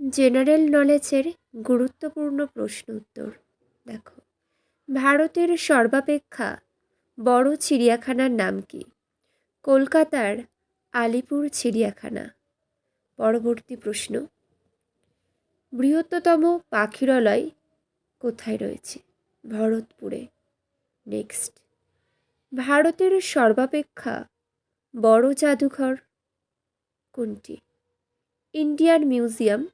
General নলেজের গুরুত্বপূর্ণ প্রশ্ন উত্তর। দেখো, ভারতের সর্বাপেক্ষা বড় চিড়িয়াখানার নাম কি? কলকাতার আলিপুর চিড়িয়াখানা। পরবর্তী প্রশ্ন, বৃহত্তম পাখিরালয় কোথায় রয়েছে? ভরতপুরে। নেক্সট, ভারতের সর্বাপেক্ষা বড় জাদুঘর কোনটি? Indian museum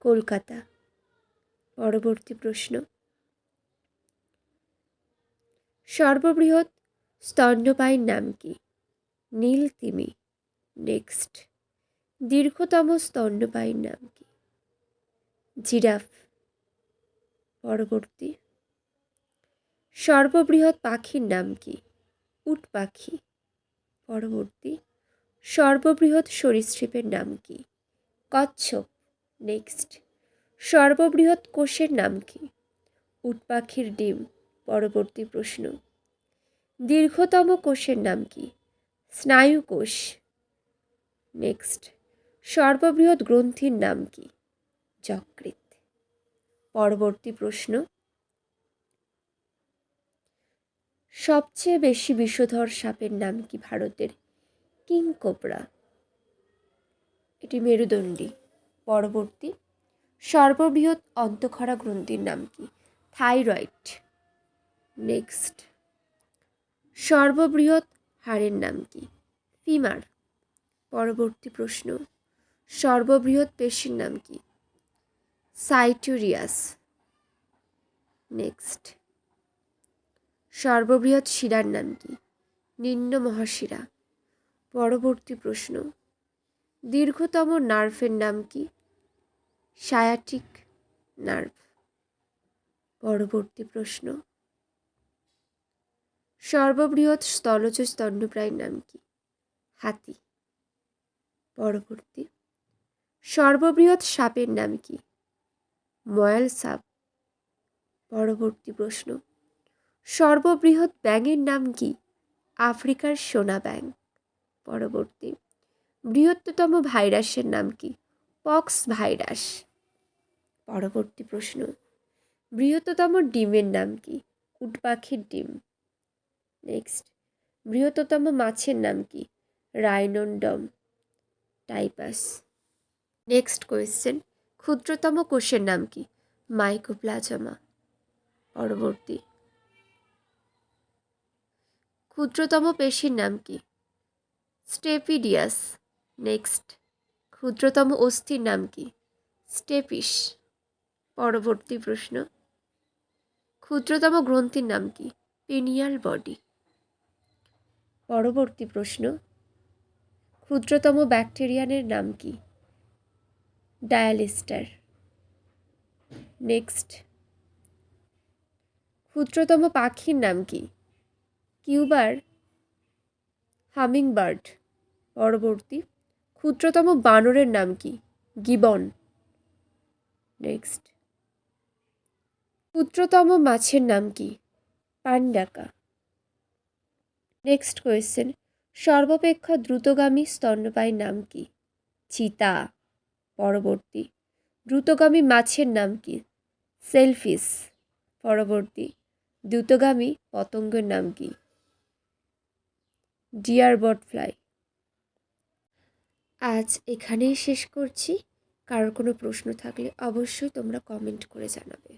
Kolkata. পরবর্তী প্রশ্ন। সর্ববৃহৎ স্তন্যপায়ীর নাম কি? নীল তিমি। নেক্সট। দীর্ঘতম স্তন্যপায়ীর নাম কি? জিরাফ। পরবর্তী। সর্ববৃহৎ পাখির নাম কি? উট পাখি। পরবর্তী। সর্ববৃহৎ সরীসৃপের নাম কি? কচ্ছপ। নেক্সট সর্ববৃহৎ কোষের নাম কি? উটপাখির ডিম, পরবর্তী প্রশ্ন। দীর্ঘতম কোষের নাম কি? স্নায়ু কোষ। নেক্সট সর্ববৃহৎ গ্রন্থির নাম কি? যকৃত পরবর্তী প্রশ্ন। সবচেয়ে বেশি বিষধর সাপের নাম কি ভারতের? King cobra. এটি মেরুদণ্ডী। পরবর্তী সর্ববৃহৎ অন্তঃক্ষরা গ্রন্থির নাম কি? থাইরয়েড। নেক্সট। সর্ববৃহৎ হাড়ের নাম কি? ফিমার। পরবর্তী প্রশ্ন। সর্ববৃহৎ পেশির নাম কি? সাইটুরিয়াস। নেক্সট। সর্ববৃহৎ শিরার নাম কি? নিম্ন মহাশিরা। পরবর্তী প্রশ্ন। দীর্ঘতম নার্ভের নাম কি? Sciatic nerve. পরবর্তী প্রশ্ন। সর্ববৃহৎ স্থলজ স্তন্যপ্রায়ীর নাম কি? হাতি। পরবর্তী। সর্ববৃহৎ সাপের নাম কি? ময়াল সাপ। পরবর্তী প্রশ্ন। সর্ববৃহৎ ব্যাঙের নাম কি? আফ্রিকার সোনা ব্যাং পরবর্তী। বৃহত্তম ভাইরাসের নাম কি? Pox virus. পরবর্তী প্রশ্ন, বৃহত্তম ডিমের নাম কি? উট পাখির ডিম। নেক্সট বৃহত্তম মাছের নাম কি? রাইনন্ডম টাইপাস। নেক্সট কোয়েশ্চেন ক্ষুদ্রতম কোষের নাম কি? মাইকোপ্লাজমা পরবর্তী, ক্ষুদ্রতম পেশির নাম কি? স্টেপিডিয়াস নেক্সট ক্ষুদ্রতম অস্থির নাম কি? স্টেপিস পরবর্তী প্রশ্ন। ক্ষুদ্রতম গ্রন্থির নাম কি? Pineal body. পরবর্তী প্রশ্ন। ক্ষুদ্রতম ব্যাকটেরিয়ানের নাম কি? ডায়ালিস্টার। নেক্সট। ক্ষুদ্রতম পাখির নাম কি? কিউবার হামিংবার্ড। পরবর্তী। ক্ষুদ্রতম বানরের নাম কি? গিবন। নেক্সট ক্ষুদ্রতম মাছের নাম কি? পান্ডাকা। নেক্সট কোয়েশ্চেন সর্বাপেক্ষা দ্রুতগামী স্তন্যপায়ীর নাম কি? চিতা। পরবর্তী। দ্রুতগামী মাছের নাম কি? সেলফিস। পরবর্তী। দ্রুতগামী পতঙ্গের নাম কি? Deer botfly. আজ এখানেই শেষ করছি। কারোর কোনো প্রশ্ন থাকলে অবশ্যই তোমরা কমেন্ট করে জানাবে।